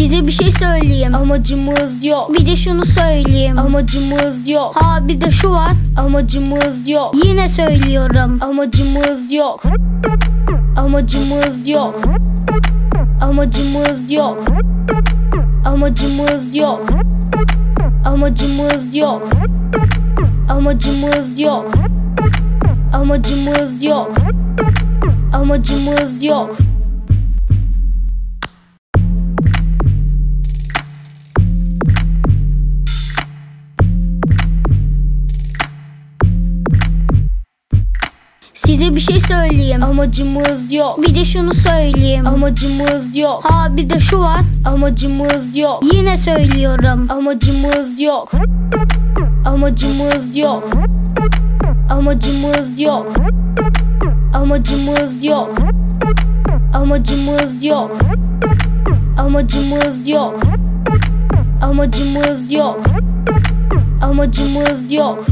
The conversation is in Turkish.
Size bir şey söyleyeyim. Amacımız yok. Bir de şunu söyleyeyim. Amacımız yok. Ha bir de şu var. Amacımız yok. Yine söylüyorum. Amacımız yok. Amacımız yok. Amacımız yok. Amacımız yok. Amacımız yok. Amacımız yok. Amacımız yok. Amacımız yok. Size bir şey söyleyeyim amacımız yok Bir de şunu söyleyeyim amacımız yok Ha bir de şu var amacımız yok Yine söylüyorum amacımız yok Amacımız yok Amacımız yok Amacımız yok Amacımız yok Amacımız yok Amacımız yok Amacımız yok